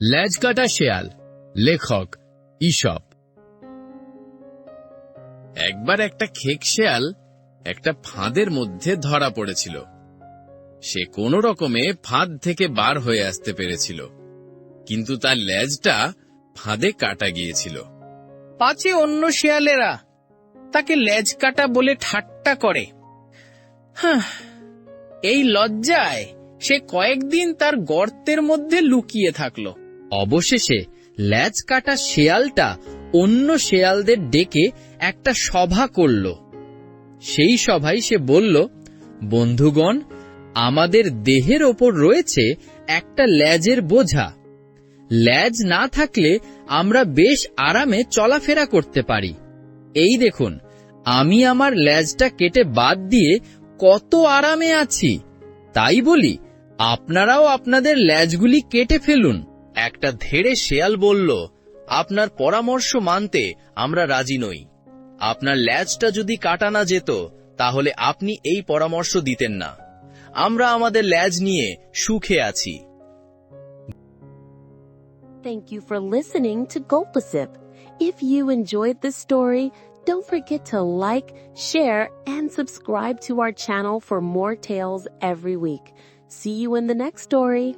ল্যাজকাটা শেয়াল, লেখক ঈশপ একবার একটা খেক শেয়াল একটা ফাঁদের মধ্যে ধরা পড়েছিল। সে কোনো রকমে ফাঁদ থেকে বার হয়ে আসতে পেরেছিল, কিন্তু তার লেজটা ফাঁদে কাটা গিয়েছিল। পাছে অন্য শেয়ালেরা তাকে ল্যাজ কাটা বলে ঠাট্টা করে। এই লজ্জায় সে কয়েকদিন তার গর্তের মধ্যে লুকিয়ে থাকল। অবশেষে ল্যাজ কাটা শেয়ালটা অন্য শেয়ালদের ডেকে একটা সভা করল। সেই সভায় সে বলল, বন্ধুগণ, আমাদের দেহের ওপর রয়েছে একটা ল্যাজের বোঝা। ল্যাজ না থাকলে আমরা বেশ আরামে চলাফেরা করতে পারি। এই দেখুন, আমি আমার ল্যাজটা কেটে বাদ দিয়ে কত আরামে আছি। তাই বলি, আপনারাও আপনাদের ল্যাজগুলি কেটে ফেলুন। একটা ধেড়ে শেয়াল বলল আপনার পরামর্শ মানতে আমরা রাজি নই আপনার ল্যাজটা যদি কাটা না যেত তাহলে আপনি এই পরামর্শ দিতেন না আমরা আমাদের ল্যাজ নিয়ে সুখে আছি Thank you for listening to Gulpasip. If you enjoyed this story, don't forget to like, share, and subscribe to our channel for more tales every week. See you in the next story.